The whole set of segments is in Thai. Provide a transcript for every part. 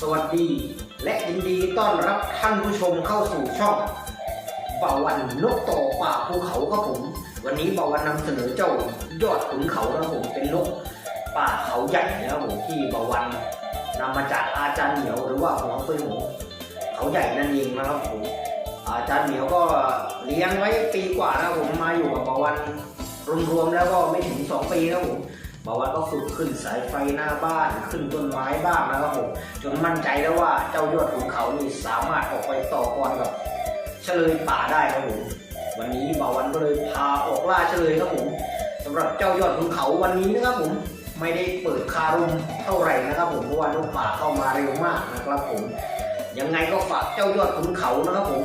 สวัสดี และยินดีต้อนรับท่านผู้ชมเข้าสู่ช่องบาวันนกต่อป่าภูเขาครับผม วันนี้บาวันนำเสนอเจ้ายอดขุนเขานะครับผมเป็นนกป่าเขาใหญ่นะครับผมที่บาวันนำมาจากอาจารย์เหมียวหรือว่าหัวเฟยหมูเขาใหญ่นั่นเองนะครับผมอาจารย์เหมียวก็เลี้ยงไว้ปีกว่านะครับผมมาอยู่กับบาวันรวมๆแล้วก็ไม่ถึงสองปีนะครับผม บอกว่าก็ฝึกขึ้นสายไฟหน้าบ้านขึ้นต้นไม้บ้างนะครับผมจนมั่นใจแล้วว่าเจ้ายอดขุนเขานี่สามารถออกไปต่อกรกับเฉลยป่าได้ครับผมวันนี้บ่าววันก็เลยพาออกล่าเฉลยครับผมสำหรับเจ้ายอดขุนเขาวันนี้นะครับผมไม่ได้เปิดคารุมเท่าไหร่นะครับผมเพราะว่านกป่าเข้ามาเร็วมากนะครับผมยังไงก็ฝากเจ้ายอดขุนเขานะครับผม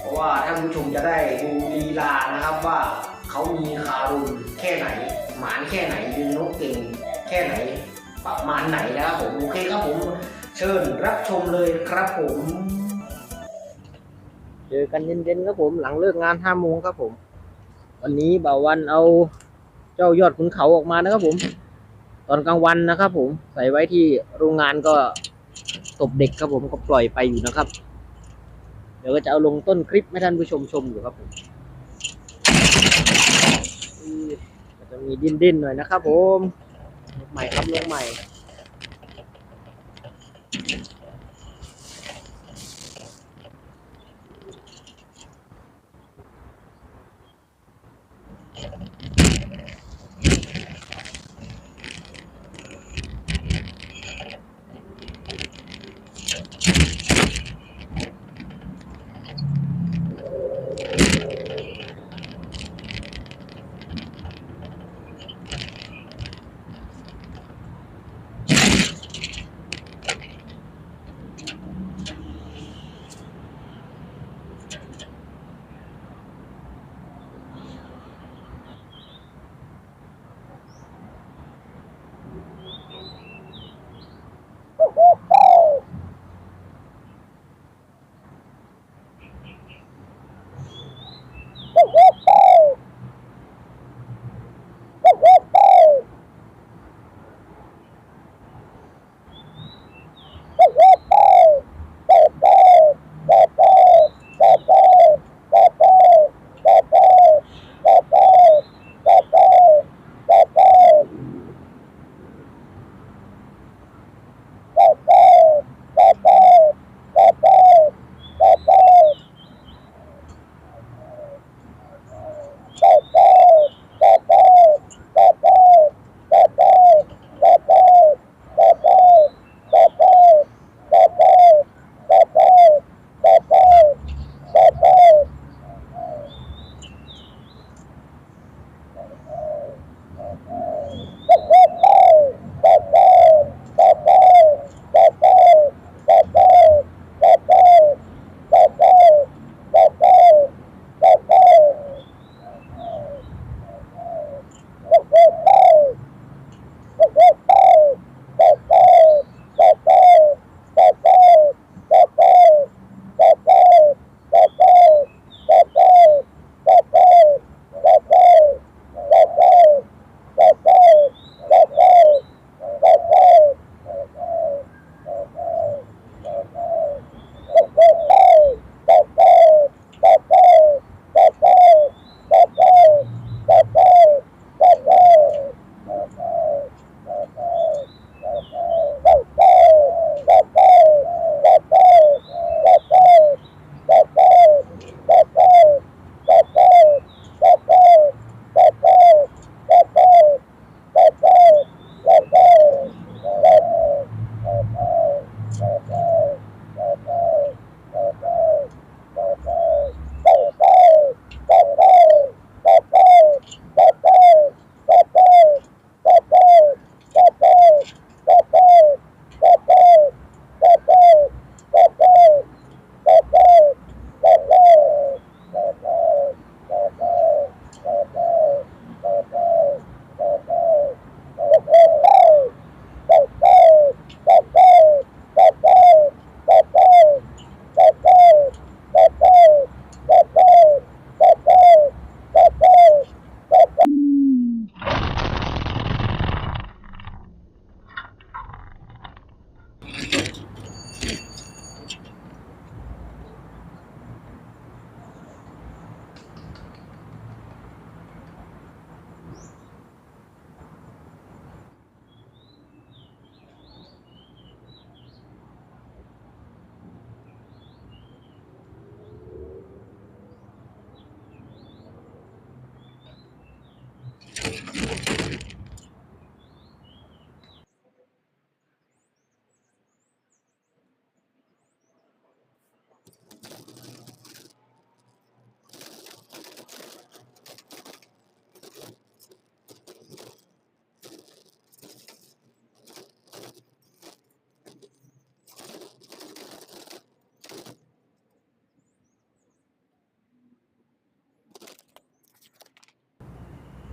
เพราะว่าท่านผู้ชมจะได้ดูลีลานะครับว่าเขามีคารุนแค่ไหน หมานแค่ไหนดึงนกเก่งแค่ไหนประมาณไหนนะครับผมโอเคครับผมเชิญรับชมเลยครับผมเจอกันเย็นๆครับผมหลังเลิกงานห้าโมงครับผม วันนี้บ่าววันเอาเจ้ายอดขุนเขาออกมานะครับผม ตอนกลางวันนะครับผมใส่ไว้ที่โรงงานก็ตบเด็กครับผมก็ปล่อยไปอยู่นะครับ เดี๋ยวก็จะเอาลงต้นคลิปให้ท่านผู้ชมชมอยู่ครับผมอืมก็ จะมีดิ้นๆหน่อยนะครับผม ใหม่ครับลงใหม่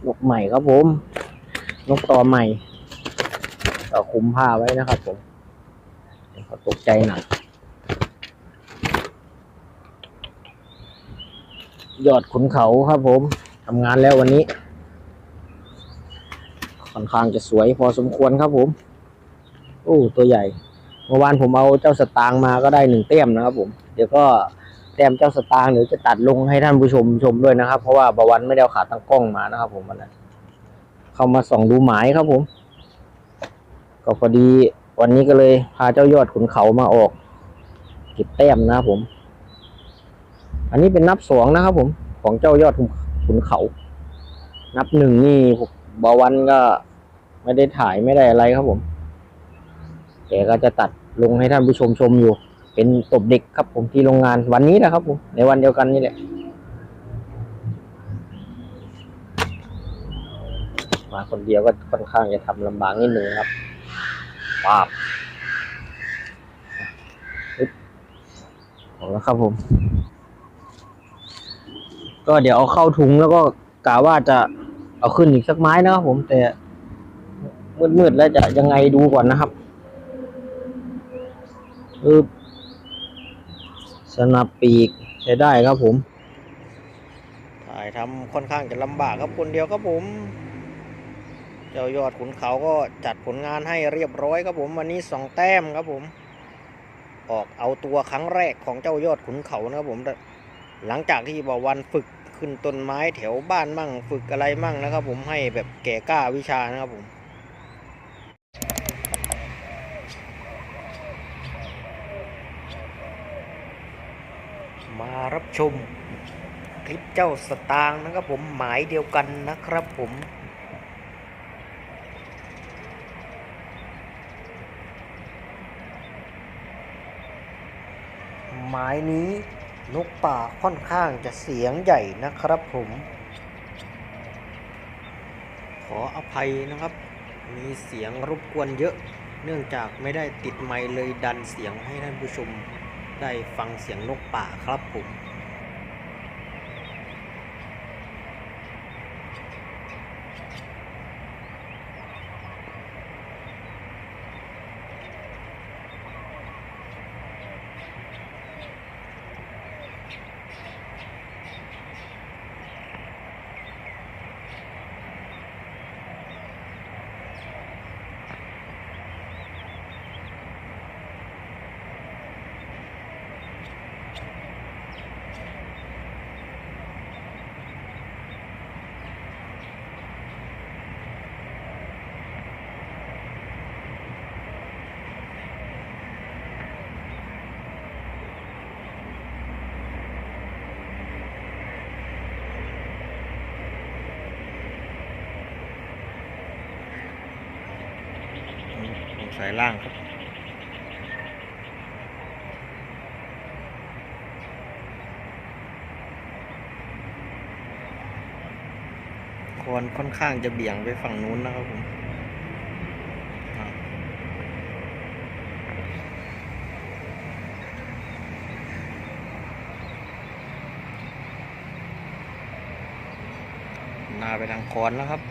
นกใหม่ครับผม นกต่อใหม่ก็คุมผ้าไว้นะครับผมเขาตกใจหนักยอดขุนเขาครับผมทำงานแล้ววันนี้ ค่อนข้างจะสวยพอสมควรครับผม โอ้ตัวใหญ่ เมื่อวานผมเอาเจ้าสตางมาก็ได้หนึ่งเต้มนะครับผม เดี๋ยวก็ แต้มเจ้าสตางค์เดี๋ยวจะตัดลงให้ท่านผู้ชมชมด้วยนะครับ เพราะว่าบาวันไม่ได้เอาขาตั้งกล้องมานะครับ ผมวันนั้นเข้ามาส่องดูหมายครับผม ก็พอดีวันนี้ก็เลยพาเจ้ายอดขุนเขามาออกเก็บแต้มนะครับผม อันนี้เป็นนับสองนะครับ ผม ของเจ้ายอดขุนเขา นับหนึ่งนี่บาวันก็ไม่ได้ถ่ายไม่ได้อะไรครับผมแกก็จะตัดลงให้ท่านผู้ชมชมอยู่ เป็นตบเด็กครับผมที่โรงงานวันนี้นะครับผมในวันเดียวกันนี่แหละมาคนเดียวก็ค่อนข้างจะทำลำบากนิดหนึ่งครับป้าบปึ๊บออกแล้วครับผม ก็เดี๋ยวเอาเข้าถุงแล้วก็กะว่าจะเอาขึ้นอีกสักไม้นะครับผมแต่มืดๆแล้วจะยังไงดูก่อนนะครับอึบ สนับปีกใช้ได้ครับผม ถ่ายทำค่อนข้างจะลำบากครับคนเดียวครับผม เจ้ายอดขุนเขาก็จัดผลงานให้เรียบร้อยครับผม วันนี้สองแต้มครับผม ออกเอาตัวครั้งแรกของเจ้ายอดขุนเขานะครับผม หลังจากที่บอกวันฝึกขึ้นต้นไม้แถวบ้านมั่ง ฝึกอะไรมั่งนะครับผมให้แบบแก่กล้าวิชานะครับผม มารับ ชมคลิปเจ้าสตางค์นะครับผมหมายเดียวกันนะครับผมหมายนี้นกป่าค่อนข้างจะเสียงใหญ่นะครับผม ขออภัยนะครับ มีเสียงรบกวนเยอะ เนื่องจากไม่ได้ติดไมค์เลยดันเสียงให้ท่านผู้ชมได้ฟังเสียงนกป่าครับผม สายล่างครับคอนค่อนข้างจะเบี่ยงไปฝั่งนู้นนะครับผมหน้าไปทางคอนแล้วครับ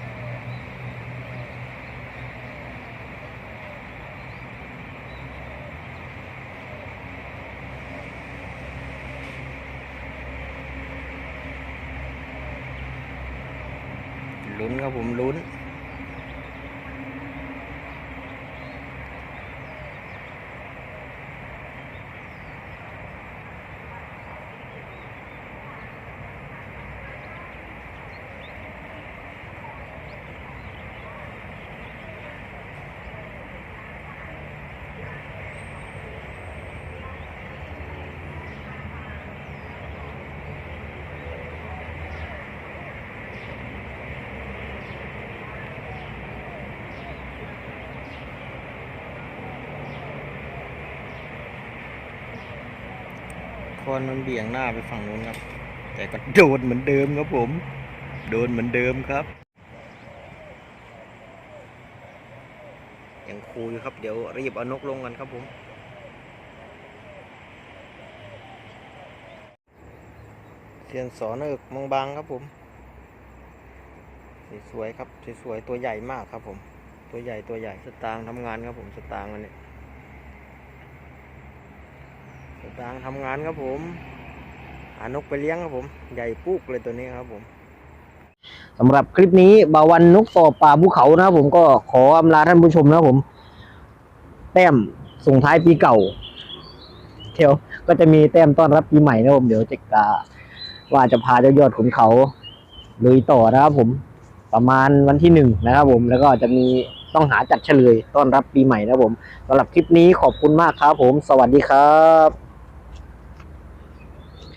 ลุ้นครับ ผมลุ้น คอนมันเบี่ยงหน้าไปฝั่งนู้นครับ แต่ก็โดนเหมือนเดิมครับผม โดนเหมือนเดิมครับยังคูอยู่ครับเดี๋ยวรีบเอานกลงกันครับผมเสียนสอนเอกมองบางครับผมสวยๆครับสวยๆตัวใหญ่มากครับผม ตัวใหญ่ตัวใหญ่สตางค์ทำงานครับผมสตางค์วันนี้ สตางทำงานครับผมหานกไปเลี้ยงครับผม ใหญ่ปุ๊กเลยตัวนี้ครับผมสำหรับคลิปนี้บาวันนกต่อป่าภูเขานะครับผมก็ขออำลาท่านผู้ชมนะครับผม แต้มส่งท้ายปีเก่าเที่ยวก็จะมีแต้มต้อนรับปีใหม่นะครับผมเดี๋ยวจะกาว่าจะพาเจ้ายอดขุนเขาลุยต่อนะครับผมประมาณวันที่หนึ่งนะครับผมแล้วก็จะมีต้องหาจัดเฉลยต้อนรับปีใหม่นะครับผมสำหรับคลิปนี้ขอบคุณมากครับผม สวัสดีครับ